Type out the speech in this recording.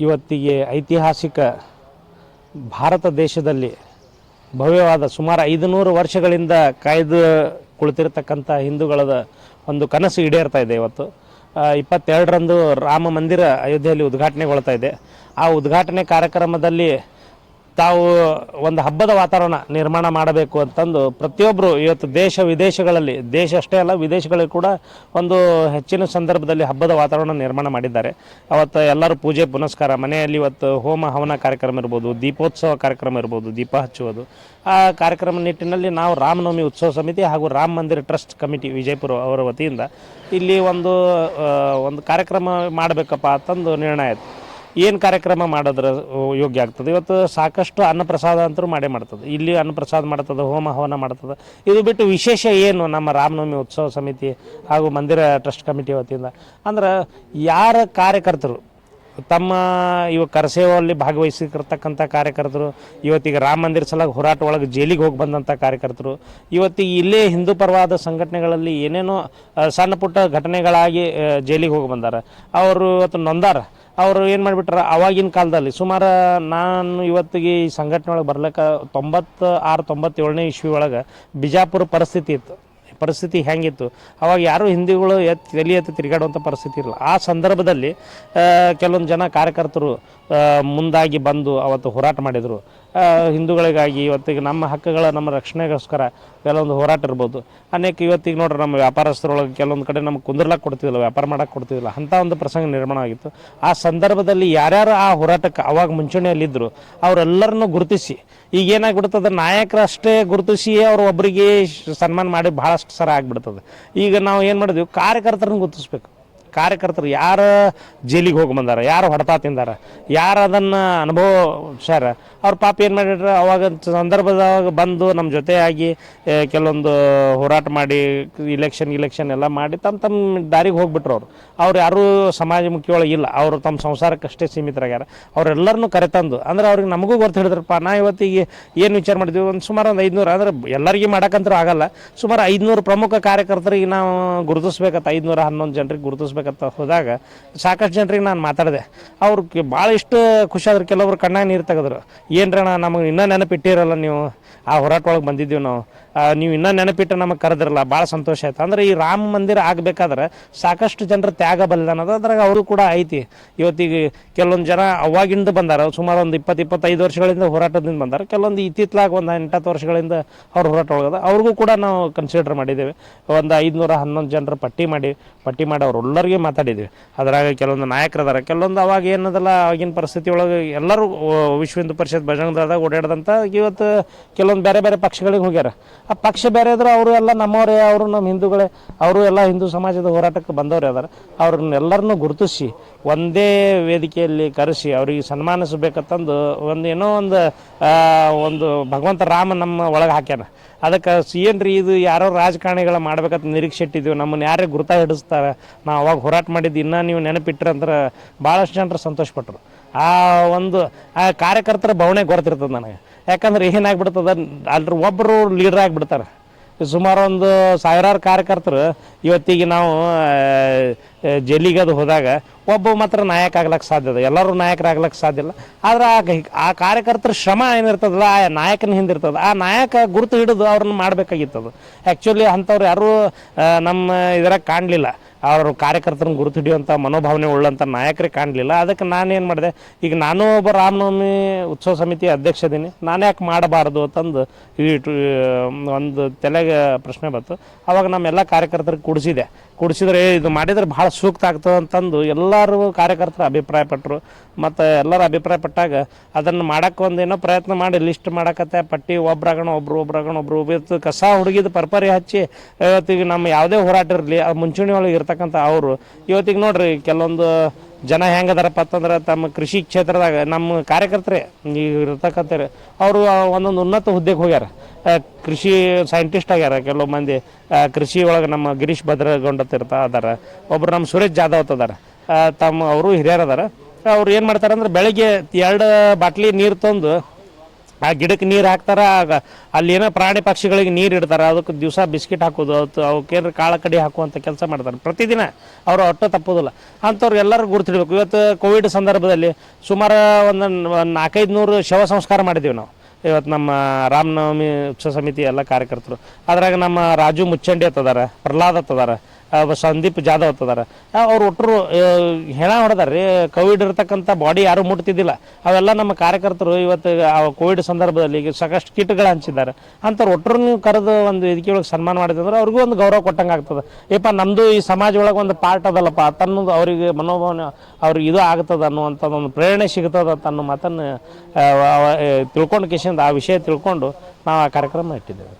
ಇವತ್ತಿಗೆ ಐತಿಹಾಸಿಕ ಭಾರತ ದೇಶದಲ್ಲಿ ಭವ್ಯವಾದ ಸುಮಾರು ಐದುನೂರು ವರ್ಷಗಳಿಂದ ಕಾಯ್ದು ಕುಳಿತಿರ್ತಕ್ಕಂಥ ಹಿಂದೂಗಳ ಒಂದು ಕನಸು ಈಡೇರ್ತಾ ಇದೆ ಇವತ್ತು. ಇಪ್ಪತ್ತೆರಡರಂದು ರಾಮ ಮಂದಿರ ಅಯೋಧ್ಯೆಯಲ್ಲಿ ಉದ್ಘಾಟನೆಗೊಳ್ತಾ ಇದೆ. ಆ ಉದ್ಘಾಟನೆ ಕಾರ್ಯಕ್ರಮದಲ್ಲಿ ತಾವು ಒಂದು ಹಬ್ಬದ ವಾತಾವರಣ ನಿರ್ಮಾಣ ಮಾಡಬೇಕು ಅಂತಂದು ಪ್ರತಿಯೊಬ್ಬರು ಇವತ್ತು ದೇಶ ವಿದೇಶಗಳಲ್ಲಿ, ದೇಶ ಅಷ್ಟೇ ಅಲ್ಲ, ವಿದೇಶಗಳಲ್ಲಿ ಕೂಡ ಒಂದು ಹೆಚ್ಚಿನ ಸಂದರ್ಭದಲ್ಲಿ ಹಬ್ಬದ ವಾತಾವರಣ ನಿರ್ಮಾಣ ಮಾಡಿದ್ದಾರೆ. ಅವತ್ತು ಎಲ್ಲರೂ ಪೂಜೆ, ಪುನಸ್ಕಾರ, ಮನೆಯಲ್ಲಿ ಇವತ್ತು ಹೋಮ, ಹವನ ಕಾರ್ಯಕ್ರಮ ಇರ್ಬೋದು, ದೀಪೋತ್ಸವ ಕಾರ್ಯಕ್ರಮ ಇರ್ಬೋದು, ದೀಪ ಹಚ್ಚುವುದು. ಆ ಕಾರ್ಯಕ್ರಮ ನಿಟ್ಟಿನಲ್ಲಿ ನಾವು ರಾಮನವಮಿ ಉತ್ಸವ ಸಮಿತಿ ಹಾಗೂ ರಾಮ ಮಂದಿರ ಟ್ರಸ್ಟ್ ಕಮಿಟಿ ವಿಜಯಪುರ ಅವರ ವತಿಯಿಂದ ಇಲ್ಲಿ ಒಂದು ಒಂದು ಕಾರ್ಯಕ್ರಮ ಮಾಡಬೇಕಪ್ಪ ಅಂತಂದು ನಿರ್ಣಯ ಆಯಿತು. ಏನು ಕಾರ್ಯಕ್ರಮ ಮಾಡಿದ್ರೆ ಯೋಗ್ಯ ಆಗ್ತದೆ? ಇವತ್ತು ಸಾಕಷ್ಟು ಅನ್ನಪ್ರಸಾದ ಅಂತೂ ಮಾಡೇ ಮಾಡ್ತದೆ. ಇಲ್ಲಿ ಅನ್ನಪ್ರಸಾದ ಮಾಡ್ತದೆ, ಹೋಮ ಹವನ ಮಾಡ್ತದೆ. ಇದು ಬಿಟ್ಟು ವಿಶೇಷ ಏನು ನಮ್ಮ ರಾಮನವಮಿ ಉತ್ಸವ ಸಮಿತಿ ಹಾಗೂ ಮಂದಿರ ಟ್ರಸ್ಟ್ ಕಮಿಟಿ ವತಿಯಿಂದ? ಅಂದ್ರೆ ಯಾರ ಕಾರ್ಯಕರ್ತರು ತಮ್ಮ ಇವ ಕರಸೇವಲ್ಲಿ ಭಾಗವಹಿಸಿರ್ತಕ್ಕಂಥ ಕಾರ್ಯಕರ್ತರು, ಇವತ್ತಿಗೆ ರಾಮ ಮಂದಿರ ಸಲಾಗಿ ಹೋರಾಟ ಒಳಗೆ ಜೈಲಿಗೆ ಹೋಗಿ ಬಂದಂಥ ಕಾರ್ಯಕರ್ತರು ಇವತ್ತಿಗೆ ಇಲ್ಲೇ ಹಿಂದೂ ಪರವಾದ ಸಂಘಟನೆಗಳಲ್ಲಿ ಏನೇನೋ ಸಣ್ಣ ಪುಟ್ಟ ಘಟನೆಗಳಾಗಿ ಜೈಲಿಗೆ ಹೋಗಿ ಬಂದಾರ. ಅವರು ಇವತ್ತು ನೊಂದಾರ. ಅವರು ಏನು ಮಾಡಿಬಿಟ್ರ, ಅವಾಗಿನ ಕಾಲದಲ್ಲಿ ಸುಮಾರು ನಾನು ಇವತ್ತಿಗೆ ಈ ಸಂಘಟನೆ ಒಳಗೆ ಬರ್ಲಿಕ್ಕೆ ತೊಂಬತ್ತು ಆರು ತೊಂಬತ್ತೇಳನೇ ಇಸ್ವಿ ಒಳಗೆ ಬಿಜಾಪುರ ಪರಿಸ್ಥಿತಿ ಇತ್ತು. ಪರಿಸ್ಥಿತಿ ಹೆಂಗಿತ್ತು? ಅವಾಗ ಯಾರೂ ಹಿಂದಿಗಳು ಎತ್ತಿ, ತಲೆ ಎತ್ತಿ ತಿರುಗಾಡುವಂಥ ಪರಿಸ್ಥಿತಿ ಇರಲಿಲ್ಲ. ಆ ಸಂದರ್ಭದಲ್ಲಿ ಕೆಲವೊಂದು ಜನ ಕಾರ್ಯಕರ್ತರು ಮುಂದಾಗಿ ಬಂದು ಅವತ್ತು ಹೋರಾಟ ಮಾಡಿದರು. ಹಿಂದೂಗಳಿಗಾಗಿ ಇವತ್ತಿಗೆ ನಮ್ಮ ಹಕ್ಕುಗಳ, ನಮ್ಮ ರಕ್ಷಣೆಗೋಸ್ಕರ ಕೆಲವೊಂದು ಹೋರಾಟ ಇರ್ಬೋದು. ಅನೇಕ ಇವತ್ತಿಗೆ ನೋಡ್ರಿ, ನಮ್ಮ ವ್ಯಾಪಾರಸ್ಥರೊಳಗೆ ಕೆಲವೊಂದು ಕಡೆ ನಮ್ಗೆ ಕುಂದ್ರಲಕ್ಕೆ ಕೊಡ್ತಿದ್ದಿಲ್ಲ, ವ್ಯಾಪಾರ ಮಾಡಕ್ಕೆ ಕೊಡ್ತಿದ್ದಿಲ್ಲ, ಅಂಥ ಒಂದು ಪ್ರಸಂಗ ನಿರ್ಮಾಣ ಆಗಿತ್ತು. ಆ ಸಂದರ್ಭದಲ್ಲಿ ಯಾರ್ಯಾರು ಆ ಹೋರಾಟಕ್ಕೆ ಅವಾಗ ಮುಂಚೂಣಿಯಲ್ಲಿದ್ದರು ಅವರೆಲ್ಲರನ್ನೂ ಗುರುತಿಸಿ, ಈಗ ಏನಾಗ್ಬಿಡ್ತದೆ, ನಾಯಕರು ಅಷ್ಟೇ ಗುರುತಿಸಿ ಅವ್ರು ಒಬ್ಬರಿಗೆ ಸನ್ಮಾನ ಮಾಡಿ ಭಾಳಷ್ಟು ಸರ ಆಗಿಬಿಡ್ತದೆ. ಈಗ ನಾವು ಏನು ಮಾಡಿದ್ವಿ, ಕಾರ್ಯಕರ್ತರನ್ನು ಗುರುತಿಸ್ಬೇಕು. ಕಾರ್ಯಕರ್ತರು ಯಾರು ಜೈಲಿಗೆ ಹೋಗಿ ಬಂದಾರ, ಯಾರು ಹೊಡೆತ ತಿಂದಾರ, ಯಾರು ಅದನ್ನು ಅನುಭವ ಸರ್ ಅವ್ರ ಪಾಪ ಏನು ಮಾಡಿಟ್ರೆ ಅವಾಗ ಸಂದರ್ಭದಾಗ ಬಂದು ನಮ್ಮ ಜೊತೆಯಾಗಿ ಕೆಲವೊಂದು ಹೋರಾಟ ಮಾಡಿ ಇಲೆಕ್ಷನ್ ಇಲೆಕ್ಷನ್ ಎಲ್ಲ ಮಾಡಿ ತಮ್ಮ ತಮ್ಮ ದಾರಿಗೆ ಹೋಗ್ಬಿಟ್ರು ಅವರು. ಅವ್ರು ಯಾರೂ ಸಮಾಜಮುಖಿ ಒಳಗೆ ಇಲ್ಲ, ಅವರು ತಮ್ಮ ಸಂಸಾರಕ್ಕಷ್ಟೇ ಸೀಮಿತರಾಗ್ಯಾರ. ಅವರೆಲ್ಲರನ್ನೂ ಕರೆತಂದು, ಅಂದ್ರೆ ಅವ್ರಿಗೆ ನಮಗೂ ಗೊತ್ತು ಹಿಡಿದ್ರಪ್ಪ ನಾ ಇವತ್ತಿಗೆ ಏನು ವಿಚಾರ ಮಾಡಿದ್ವಿ, ಒಂದು ಸುಮಾರು ಒಂದು ಐದುನೂರು, ಅಂದ್ರೆ ಎಲ್ಲರಿಗೆ ಮಾಡಕ್ಕಂತೂ ಆಗಲ್ಲ, ಸುಮಾರು ಐದುನೂರು ಪ್ರಮುಖ ಕಾರ್ಯಕರ್ತರಿಗೆ ನಾವು ಗುರುತಿಸ್ಬೇಕಂತ, ಐದುನೂರ ಹನ್ನೊಂದು ಜನರಿಗೆ ಗುರುತಿಸ್ಬೇಕಂತ ಹೋದಾಗ ಸಾಕಷ್ಟು ಜನರಿಗೆ ನಾನು ಮಾತಾಡಿದೆ. ಅವ್ರು ಭಾಳ ಇಷ್ಟು ಖುಷಿಯಾದ್ರು ಕೆಲವರು ಕಣ್ಣಾಗ ನೀರು ತೆಗೆದ್ರು. ಏನ್ರಣ ನಮಗೆ ಇನ್ನೂ ನೆನಪಿಟ್ಟಿರಲ್ಲ ನೀವು? ಆ ಹೋರಾಟ ಒಳಗೆ ಬಂದಿದ್ದೀವಿ ನಾವು. ನೀವು ಇನ್ನೂ ನೆನಪಿಟ್ಟು ನಮಗೆ ಕರೆದಿರಲ್ಲ, ಭಾಳ ಸಂತೋಷ ಆಯ್ತು. ಅಂದ್ರೆ ಈ ರಾಮ ಮಂದಿರ ಆಗಬೇಕಾದ್ರೆ ಸಾಕಷ್ಟು ಜನರ ತ್ಯಾಗ ಬಲಿದಾನ ಅದ. ಅದ್ರಾಗ ಅವರು ಕೂಡ ಐತಿ. ಇವತ್ತಿಗೆ ಕೆಲವೊಂದು ಜನ ಅವಾಗಿಂದ ಬಂದಾರ. ಸುಮಾರು ಒಂದು ಇಪ್ಪತ್ತು ಇಪ್ಪತ್ತೈದು ವರ್ಷಗಳಿಂದ ಹೋರಾಟದಿಂದ ಬಂದಾರ. ಕೆಲವೊಂದು ಇತ್ತಿತ್ತಲಾಗ ಒಂದು ಎಂಟತ್ತು ವರ್ಷಗಳಿಂದ ಅವ್ರು ಹೋರಾಟ ಒಳಗದ. ಅವ್ರಿಗೂ ಕೂಡ ನಾವು ಕನ್ಸಿಡರ್ ಮಾಡಿದ್ದೇವೆ. ಒಂದು ಐದುನೂರ ಹನ್ನೊಂದು ಜನರ ಪಟ್ಟಿ ಮಾಡಿ ಪಟ್ಟಿ ಮಾಡಿ ಅವ್ರೆಲ್ಲರಿಗೆ ಮಾತಾಡಿದ್ವಿ ಅದ್ರಾಗ ಕೆಲವೊಂದು ನಾಯಕರು ಅದಾರ. ಕೆಲವೊಂದು ಅವಾಗ ಏನದಲ್ಲ, ಆಗಿನ ಪರಿಸ್ಥಿತಿ ಒಳಗೆ ಎಲ್ಲರೂ ವಿಶ್ವ ಹಿಂದೂ ಪರಿಷತ್ ಬಜರಂಗದಾಗ ಓಡಾಡ್ದಂಥ ಇವತ್ತು ಕೆಲವೊಂದು ಬೇರೆ ಬೇರೆ ಪಕ್ಷಗಳಿಗೆ ಹೋಗ್ಯಾರ. ಆ ಪಕ್ಷ ಬೇರೆ ಇದ್ರೆ ಅವರು ಎಲ್ಲ ನಮ್ಮವರೇ, ಅವರು ನಮ್ಮ ಹಿಂದೂಗಳೇ, ಅವರು ಎಲ್ಲ ಹಿಂದೂ ಸಮಾಜದ ಹೋರಾಟಕ್ಕೆ ಬಂದವರೇ ಅದಾರ ಅವ್ರನ್ನೆಲ್ಲರನ್ನು ಗುರುತಿಸಿ, ಒಂದೇ ವೇದಿಕೆಯಲ್ಲಿ ಕರೆಸಿ, ಅವರಿಗೆ ಸನ್ಮಾನಿಸಬೇಕಂತಂದು ಒಂದು ಏನೋ ಒಂದು ಒಂದು ಭಗವಂತ ರಾಮ ನಮ್ಮ ಒಳಗೆ ಹಾಕ್ಯಾನ. ಅದಕ್ಕೆ ಏನ್ರಿ ಇದು ಯಾರೋ ರಾಜಕಾರಣಿಗಳ ಮಾಡ್ಬೇಕಂತ ನಿರೀಕ್ಷೆ ಇಟ್ಟಿದ್ದೀವಿ, ನಮ್ಮನ್ನು ಯಾರೇ ಗುರುತ ಹಿಡಿಸ್ತಾರೆ, ನಾವು ಅವಾಗ ಹೋರಾಟ ಮಾಡಿದ್ದು ಇನ್ನೂ ನೀವು ನೆನಪಿಟ್ರೆ ಅಂದ್ರೆ ಭಾಳಷ್ಟು ಜನರು ಸಂತೋಷಪಟ್ಟರು ಆ ಒಂದು, ಆ ಕಾರ್ಯಕರ್ತರ ಭಾವನೆ ಗೊತ್ತಿರ್ತದೆ ನನಗೆ. ಯಾಕಂದ್ರೆ ಏನಾಗ್ಬಿಡ್ತದೆ ಅಲ್ರ ಒಬ್ಬರು ಲೀಡರ್ ಆಗಿಬಿಡ್ತಾರೆ. ಸುಮಾರು ಒಂದು ಸಾವಿರಾರು ಕಾರ್ಯಕರ್ತರು ಇವತ್ತಿಗೆ ನಾವು ಜೈಲಿಗೆ ಅದು ಹೋದಾಗ ಒಬ್ಬ ಮಾತ್ರ ನಾಯಕ ಆಗ್ಲಕ್ಕೆ ಸಾಧ್ಯ ಇದೆ ಎಲ್ಲರೂ ನಾಯಕರಾಗ್ಲಕ್ಕೆ ಸಾಧ್ಯ ಇಲ್ಲ. ಆದ್ರೆ ಆ ಆ ಕಾರ್ಯಕರ್ತರ ಶ್ರಮ ಏನಿರ್ತದಲ್ಲ, ಆ ನಾಯಕನ ಹಿಂದಿರ್ತದೆ ಆ ನಾಯಕ ಗುರುತು ಹಿಡಿದು ಅವ್ರನ್ನ ಮಾಡಬೇಕಾಗಿತ್ತದು. ಆ್ಯಕ್ಚುಲಿ ಅಂಥವ್ರು ಯಾರೂ ನಮ್ಮ ಇದ್ರಾಗ ಕಾಣಲಿಲ್ಲ. ಅವರು ಕಾರ್ಯಕರ್ತರನ್ನ ಗುರುತು ಹಿಡಿಯುವಂಥ ಮನೋಭಾವನೆ ಉಳ್ಳಂಥ ನಾಯಕರೇ ಕಾಣಲಿಲ್ಲ. ಅದಕ್ಕೆ ನಾನೇನು ಮಾಡಿದೆ? ಈಗ ನಾನು ಒಬ್ಬ ರಾಮನವಮಿ ಉತ್ಸವ ಸಮಿತಿ ಅಧ್ಯಕ್ಷ ಇದೀನಿ. ನಾನು ಯಾಕೆ ಮಾಡಬಾರ್ದು ಅಂತಂದು ಒಂದು ತಲೆಗೆ ಪ್ರಶ್ನೆ ಬಂತು. ಅವಾಗ ನಮ್ಮೆಲ್ಲ ಕಾರ್ಯಕರ್ತರಿಗೆ ಕೂಡಿಸಿದೆ. ಕೂಡಿಸಿದ್ರೆ ಇದು ಮಾಡಿದ್ರೆ ಭಾಳ ಸೂಕ್ತ ಆಗ್ತದೆ ಅಂತಂದು ಎಲ್ಲರೂ ಕಾರ್ಯಕರ್ತರು ಅಭಿಪ್ರಾಯಪಟ್ಟರು ಮತ್ತು ಎಲ್ಲರೂ ಅಭಿಪ್ರಾಯಪಟ್ಟಾಗ ಅದನ್ನು ಮಾಡೋಕ್ಕೆ ಒಂದೇನೋ ಪ್ರಯತ್ನ ಮಾಡಿ ಲಿಸ್ಟ್ ಮಾಡಕತ್ತೆ, ಪಟ್ಟಿ ಒಬ್ರಾಗಣ, ಒಬ್ರು ಒಬ್ರಾಗಣ, ಒಬ್ರು ಇವತ್ತು ಕಸ ಹುಡುಗಿದ ಪರ್ಪರಿ ಹಚ್ಚಿ, ಇವತ್ತಿಗೆ ನಮ್ಮ ಯಾವುದೇ ಹೋರಾಟ ಇರಲಿ, ಆ ಮುಂಚೂಣಿ ಒಳಗೆ ಇರ್ತಕ್ಕಂಥ ಅವರು. ಇವತ್ತಿಗೆ ನೋಡಿರಿ, ಕೆಲವೊಂದು ಜನ ಹೆಂಗದಾರಪ್ಪ ಅಂತಂದ್ರೆ ತಮ್ಮ ಕೃಷಿ ಕ್ಷೇತ್ರದಾಗ ನಮ್ಮ ಕಾರ್ಯಕರ್ತರೇ ಈಗ ಅವರು ಒಂದೊಂದು ಉನ್ನತ ಹುದ್ದೆಗೆ ಹೋಗ್ಯಾರ. ಕೃಷಿ ಸೈಂಟಿಸ್ಟ್ ಆಗ್ಯಾರ ಕೆಲವು ಮಂದಿ. ಕೃಷಿ ಒಳಗೆ ನಮ್ಮ ಗಿರೀಶ್ ಭದ್ರಗೊಂಡ ಇರ್ತಾ ಅದಾರ. ಒಬ್ರು ನಮ್ಮ ಸುರೇಶ್ ಜಾಧವ್ ಅದಾರ. ತಮ್ಮ, ಅವರು ಹಿರಿಯರು ಅದಾರ. ಅವ್ರು ಏನು ಮಾಡ್ತಾರೆ ಅಂದ್ರೆ ಬೆಳಗ್ಗೆ ಎರಡು ಬಾಟ್ಲಿ ನೀರು ತಂದು ಆ ಗಿಡಕ್ಕೆ ನೀರು ಹಾಕ್ತಾರ ಅಲ್ಲಿ ಏನೋ ಪ್ರಾಣಿ ಪಕ್ಷಿಗಳಿಗೆ ನೀರು ಇಡ್ತಾರೆ, ಅದಕ್ಕೆ ದಿವಸ ಬಿಸ್ಕಿಟ್ ಹಾಕೋದು, ಅವತ್ತು ಏನಾರ ಕಾಳ ಕಡಿ ಹಾಕುವಂಥ ಕೆಲಸ ಮಾಡ್ತಾರೆ. ಪ್ರತಿದಿನ ಅವರು ಹೊಟ್ಟೆ ತಪ್ಪೋದಿಲ್ಲ. ಅಂಥವ್ರು ಎಲ್ಲರೂ ಗುರುತಿಡ್ಬೇಕು. ಇವತ್ತು ಕೋವಿಡ್ ಸಂದರ್ಭದಲ್ಲಿ ಸುಮಾರು ಒಂದು ನಾಲ್ಕೈದು ನೂರು ಶವ ಸಂಸ್ಕಾರ ಮಾಡಿದ್ದೀವಿ ನಾವು. ಇವತ್ತು ನಮ್ಮ ರಾಮನವಮಿ ಉತ್ಸವ ಸಮಿತಿ ಎಲ್ಲ ಕಾರ್ಯಕರ್ತರು. ಅದ್ರಾಗ ನಮ್ಮ ರಾಜು ಮುಚ್ಚಂಡಿ ಅತ್ತದಾರ, ಪ್ರಹ್ಲಾದ್ ಅತ್ತದಾರ. ಸಂದೀಪ್ ಜಾಧವ್ ಅಂತದಾರ ಅವ್ರು ಒಟ್ಟರು ಹೆಣ ಹೊಡೆದಾರ ರೀ ಕೋವಿಡ್ ಇರ್ತಕ್ಕಂಥ ಬಾಡಿ ಯಾರೂ ಮುಟ್ತಿದ್ದಿಲ್ಲ. ಅವೆಲ್ಲ ನಮ್ಮ ಕಾರ್ಯಕರ್ತರು ಇವತ್ತು, ಆ ಕೋವಿಡ್ ಸಂದರ್ಭದಲ್ಲಿ ಈಗ ಸಾಕಷ್ಟು ಕಿಟ್ಗಳು ಹಂಚಿದ್ದಾರೆ. ಅಂಥವ್ರು ಒಟ್ಟರು ಕರೆದು ಒಂದು ಇದಕ್ಕೆ ಒಳಗೆ ಸನ್ಮಾನ ಮಾಡಿದಂದ್ರೆ ಅವ್ರಿಗೂ ಒಂದು ಗೌರವ ಕೊಟ್ಟಂಗೆ ಆಗ್ತದೆ. ಏಪ ನಮ್ಮದು ಈ ಸಮಾಜ ಒಳಗೆ ಒಂದು ಪಾರ್ಟ್ ಅದಲ್ಲಪ್ಪ. ತನ್ನದು ಅವರಿಗೆ ಮನೋಭಾವನೆ, ಅವ್ರಿಗೆ ಇದು ಆಗ್ತದೆ ಅನ್ನುವಂಥದ್ದು ಒಂದು ಪ್ರೇರಣೆ ಸಿಗ್ತದೆ ಅಂತ ಮಾತನ್ನು ತಿಳ್ಕೊಂಡು ಕಿಶಿಂದ ಆ ವಿಷಯ ತಿಳ್ಕೊಂಡು ನಾವು ಆ ಕಾರ್ಯಕ್ರಮ ಇಟ್ಟಿದ್ದೇವೆ.